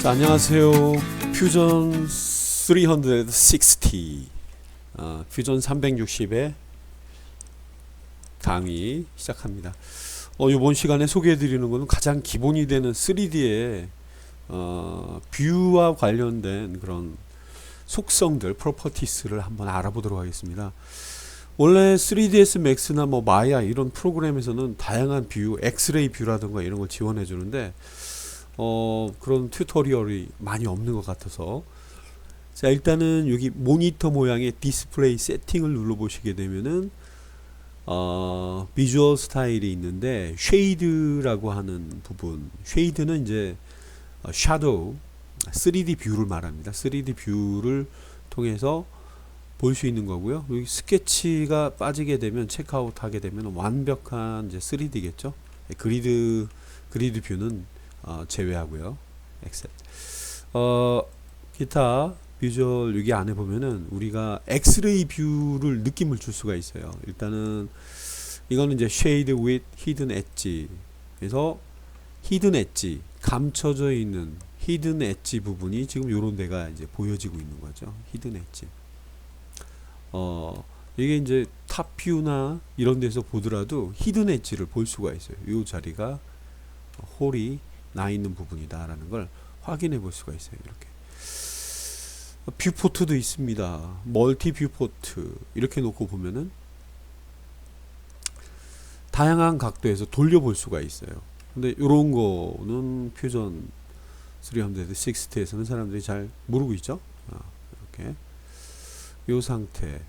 자, 안녕하세요. 퓨전 360, 어, 퓨전 360의 강의 시작합니다. 어, 이번 시간에 소개해드리는 것은 가장 기본이 되는 3D의 어, 뷰와 관련된 그런 속성들, 프로퍼티스를 한번 알아보도록 하겠습니다. 원래 3ds max나 뭐 마야 이런 프로그램에서는 다양한 뷰, 엑스레이 뷰라든가 이런 걸 지원해 주는데 어, 그런 튜토리얼이 많이 없는 것 같아서. 자 일단은 여기 모니터 모양의 디스플레이 세팅을 눌러 보시게 되면은 어, 비주얼 스타일이 있는데 쉐이드라고 하는 부분. 쉐이드는 이제 어, 샤도우 3D 뷰를 말합니다. 3D 뷰를 통해서 볼 수 있는 거고요. 여기 스케치가 빠지게 되면 체크아웃 하게 되면 완벽한 이제 3D겠죠? 그리드 그리드 뷰는 어, 제외하고요. 엑셀. 어, 기타 비주얼 여기 안에 보면은 우리가 엑스레이 뷰를 느낌을 줄 수가 있어요. 일단은 이거는 이제 shade with hidden edge. 그래서 hidden edge 감춰져 있는 hidden edge 부분이 지금 요런 데가 이제 보여지고 있는 거죠. hidden edge. 어, 이게 이제 탑 뷰나 이런 데서 보더라도 히든 엣지를 볼 수가 있어요. 이 자리가 홀이 나 있는 부분이다라는 걸 확인해 볼 수가 있어요. 이렇게 뷰포트도 있습니다. 멀티 뷰포트 이렇게 놓고 보면은 다양한 각도에서 돌려볼 수가 있어요. 근데 이런 거는 퓨전 360에서는 사람들이 잘 모르고 있죠. 아, 이렇게 이 상태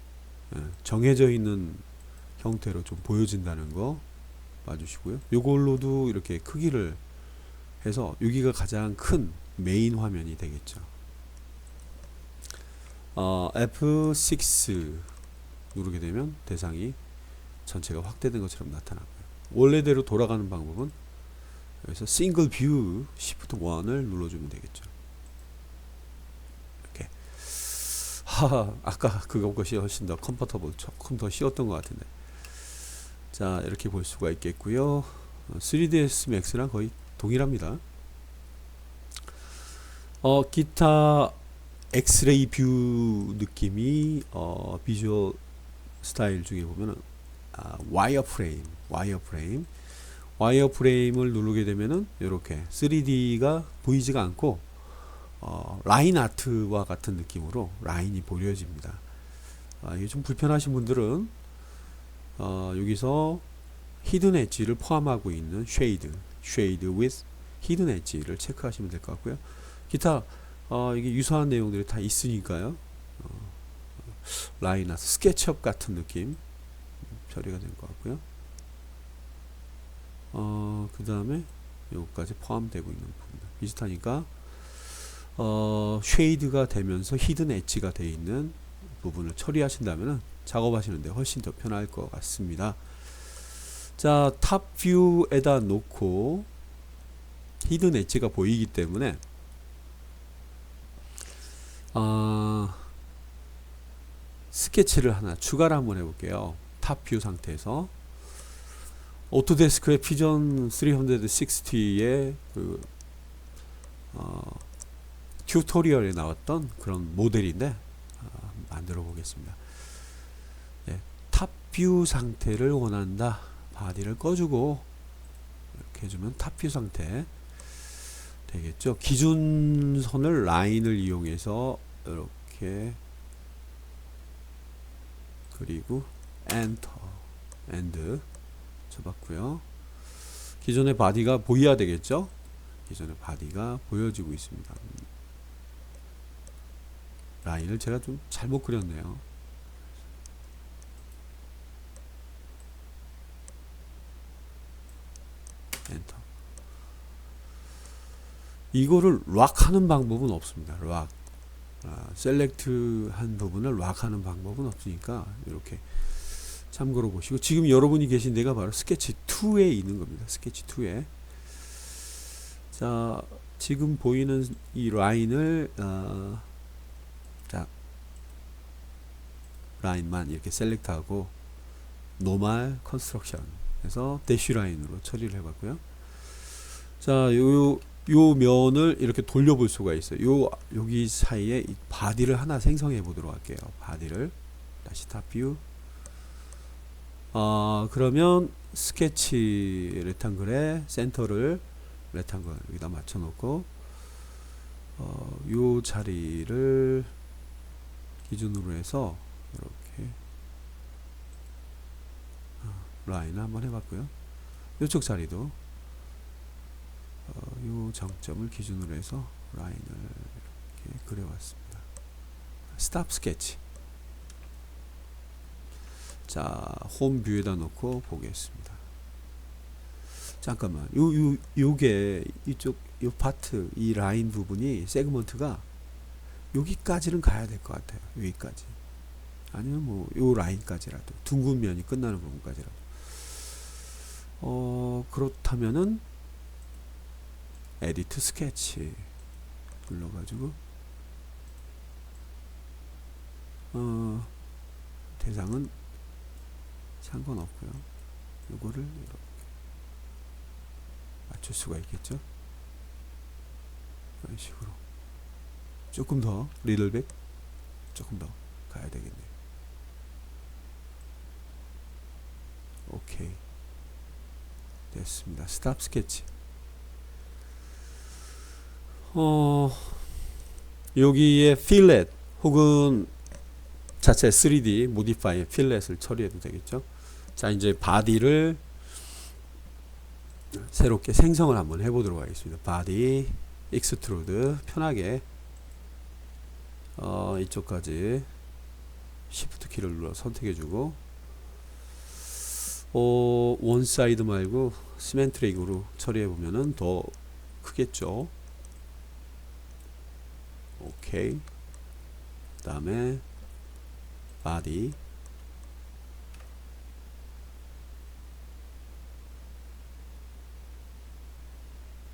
예, 정해져 있는 형태로 좀 보여진다는 거 봐주시고요. 이걸로도 이렇게 크기를 해서 여기가 가장 큰 메인 화면이 되겠죠. 어, F6 누르게 되면 대상이 전체가 확대된 것처럼 나타나고요. 원래대로 돌아가는 방법은 여기서 싱글 뷰 시프트 1을 눌러주면 되겠죠. 이렇게 하 아까 그것이 훨씬 더 컴포터블 조금 더 쉬웠던 것 같은데 자 이렇게 볼 수가 있겠고요. 3ds max랑 거의 동일합니다. 어, 기타 엑스레이 뷰 느낌이 어, 비주얼 스타일 중에 보면은 아, 와이어 프레임, 와이어 프레임, 와이어 프레임을 누르게 되면은 이렇게 3D가 보이지가 않고 어, 라인 아트와 같은 느낌으로 라인이 보여집니다. 아, 이게 좀 불편하신 분들은 어, 여기서 히든 엣지를 포함하고 있는 쉐이드 shade with hidden edge를 체크하시면 될 것 같고요. 기타 어, 이게 유사한 내용들이 다 있으니까요. 어, 라인아 스케치업 같은 느낌 처리가 된 것 같고요. 어, 그 다음에 요까지 포함되고 있는 부분 비슷하니까 어, 쉐이드가 되면서 히든 엣지가 되어 있는 부분을 처리하신다면 작업하시는데 훨씬 더 편할 것 같습니다. 자, 탑 뷰에다 놓고 히든 엣지가 보이기 때문에 어, 스케치를 하나 추가를 한번 해볼게요. 탑 뷰 상태에서 오토데스크의 피전 360의 그 어, 튜토리얼에 나왔던 그런 모델인데 어, 만들어 보겠습니다. 네, 탑뷰 상태를 원한다. 바디를 꺼주고 이렇게 해주면 탑뷰 상태 되겠죠. 기준선을 라인을 이용해서 이렇게 그리고 엔터 엔드 쳐봤고요. 기존의 바디가 보여야 되겠죠. 기존의 바디가 보여지고 있습니다. 라인을 제가 좀 잘못 그렸네요. 엔터. 이거를 락 하는 방법은 없습니다. 락. 아, 셀렉트 한 부분을 락 하는 방법은 없으니까 이렇게 참고로 보시고 지금 여러분이 계신 데가 바로 스케치 2에 있는 겁니다. 스케치 2에 자 지금 보이는 이 라인을 어, 자 라인만 이렇게 셀렉트하고 노멀 컨스트럭션 해서 대쉬 라인으로 처리를 해봤고요. 자, 요 요 면을 이렇게 돌려볼 수가 있어요. 요 여기 사이에 이 바디를 하나 생성해 보도록 할게요. 바디를 다시 탑뷰. 아 그러면 스케치 레탕글에 센터를 레탕글 여기다 맞춰 놓고 어, 요 자리를 기준으로 해서 이렇게 어, 라인을 한번 해봤고요. 이쪽 자리도 어, 요 정점을 기준으로 해서 라인을 이렇게 그려왔습니다. 스탑 스케치. 자, 홈 뷰에다 놓고 보겠습니다. 잠깐만. 요, 요, 요게 이쪽 요 파트 이 라인 부분이 세그먼트가 여기까지는 가야 될 것 같아요. 여기까지. 아니면 뭐 요 라인까지라도 둥근 면이 끝나는 부분까지라도. 어, 그렇다면은 에디트 스케치 눌러가지고 어, 대상은 상관없고요. 요거를 이렇게 맞출 수가 있겠죠. 이런 식으로 조금 더 리들백 조금 더 가야 되겠네요. 오케이 됐습니다. 스탑 스케치. 어 여기에 필렛 혹은 자체 3D 모디파이 필렛을 처리해도 되겠죠. 자 이제 바디를 새롭게 생성을 한번 해보도록 하겠습니다. 바디 익스트루드 편하게 어, 이쪽까지 Shift 키를 눌러 선택해주고 어, 원 사이드 말고 시멘트릭으로 처리해 보면은 더 크겠죠. 오케이. 그 다음에 바디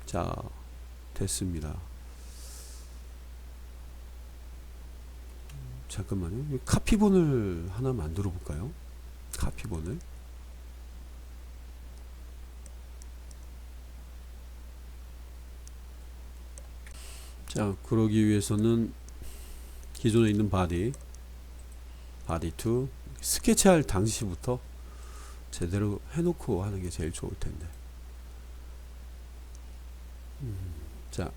자 됐습니다. 잠깐만요. 이 카피본을 하나 만들어 볼까요? 카피본을. 자, 그러기 위해서는 기존에 있는 바디, 바디 2 스케치할 당시부터 제대로 해놓고 하는 게 제일 좋을 텐데. 음, 자,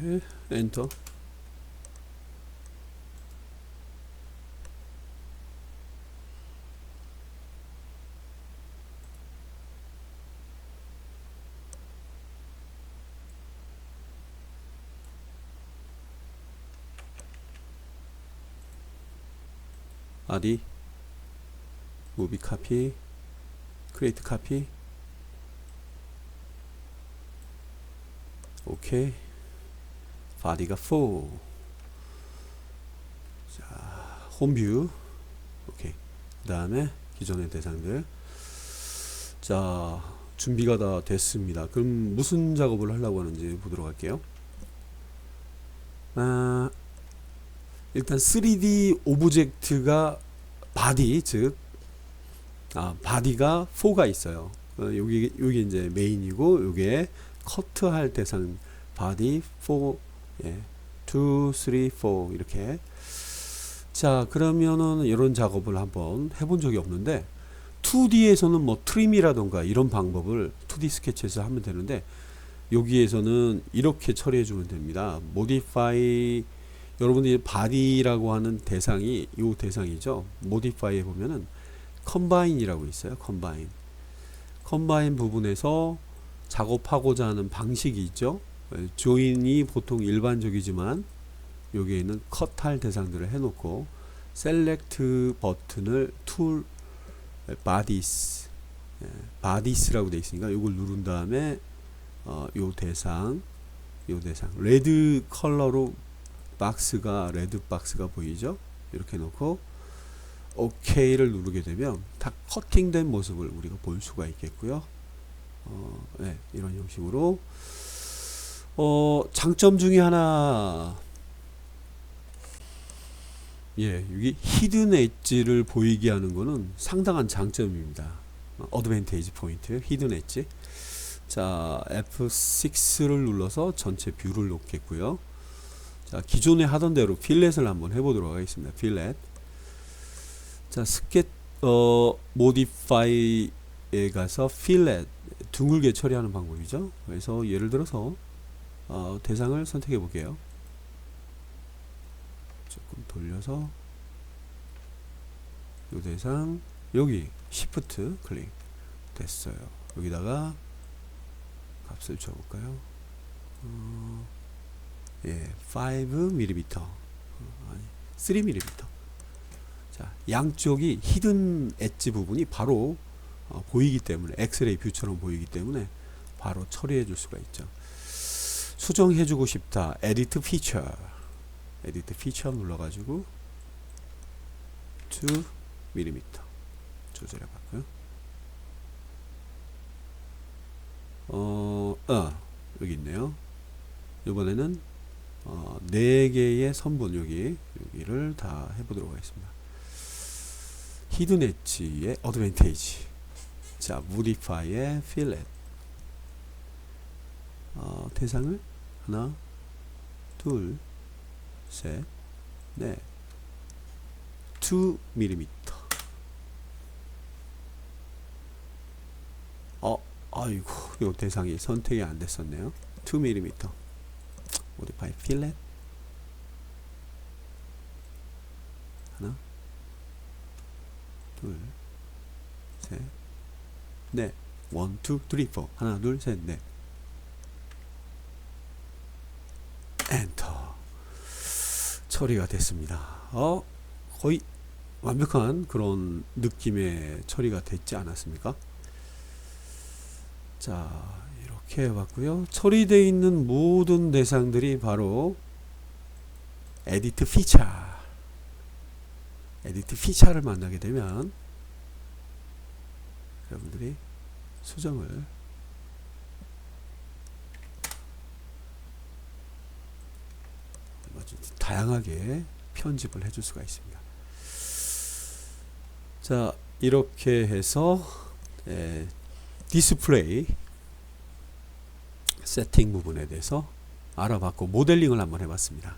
해 엔터. 아디 무비 카피 크리에이트 카피. 오케이. 바디가 4 자, 홈뷰 오케이. 그 다음에 기존의 대상들. 자 준비가 다 됐습니다. 그럼 무슨 작업을 하려고 하는지 보도록 할게요. 아, 일단 3D 오브젝트가 바디 즉 아, 바디가 4가 있어요. 어, 여기 여기 이제 메인이고 요게 커트할 대상 바디 4 예. 2 3 4 이렇게 자, 그러면은 이런 작업을 한번 해본 적이 없는데 2D에서는 뭐 트림이라던가 이런 방법을 2D 스케치에서 하면 되는데 여기에서는 이렇게 처리해 주면 됩니다. 모디파이 여러분들이 바디라고 하는 대상이 이 대상이죠. 모디파이에 보면은 컴바인이라고 있어요. 컴바인. 컴바인 부분에서 작업하고자 하는 방식이 있죠. 조인이 보통 일반적이지만 여기에는 컷할 대상들을 해놓고 셀렉트 버튼을 툴 바디스 바디스라고 되어 있으니까 이걸 누른 다음에 어, 요 대상 요 대상 레드 컬러로 박스가 레드 박스가 보이죠? 이렇게 놓고 OK를 누르게 되면 다 커팅된 모습을 우리가 볼 수가 있겠고요. 어, 네, 이런 형식으로 어, 장점 중에 하나 예, 여기 히든 엣지를 보이게 하는 거는 상당한 장점입니다. 어드밴테이지 포인트, 히든 엣지. 자, F6를 눌러서 전체 뷰를 놓겠고요. 자, 기존에 하던 대로 필렛을 한번 해보도록 하겠습니다. 필렛. 자, 스켓 어 모디파이에 가서 필렛 둥글게 처리하는 방법이죠. 그래서 예를 들어서 어, 대상을 선택해 볼게요. 조금 돌려서 이 대상 여기 시프트 클릭 됐어요. 여기다가 값을 줘볼까요? 어, 예, 5mm 어, 아니 3mm 자 양쪽이 히든 엣지 부분이 바로 어, 보이기 때문에 엑스레이 뷰처럼 보이기 때문에 바로 처리해 줄 수가 있죠. 수정해 주고 싶다. 에디트 피처. 에디트 피처 눌러 가지고 2mm 조절해 봤고요. 어, 어, 여기 있네요. 이번에는 어, 네 개의 선분 여기 여기를 다 해보도록 하겠습니다. 히든 엣지의 어드밴테이지. 자, 모디파이의 필렛. 어, 대상을 하나, 둘, 셋, 넷, 2mm. 어, 아이고, 요 대상이 선택이 안 됐었네요. 2mm. 모디파이 필렛. 하나, 둘, 셋, 넷. 원, 투, 쓰리, 포. 하나, 둘, 셋, 넷. 엔터. 처리가 됐습니다. 어, 거의 완벽한 그런 느낌의 처리가 됐지 않았습니까? 자, 이렇게 해봤고요. 처리되어 있는 모든 대상들이 바로 에디트 피처. 에디트 피처를 만나게 되면 여러분들이 수정을 다양하게 편집을 해줄 수가 있습니다. 자 이렇게 해서 에, 디스플레이 세팅 부분에 대해서 알아봤고 모델링을 한번 해봤습니다.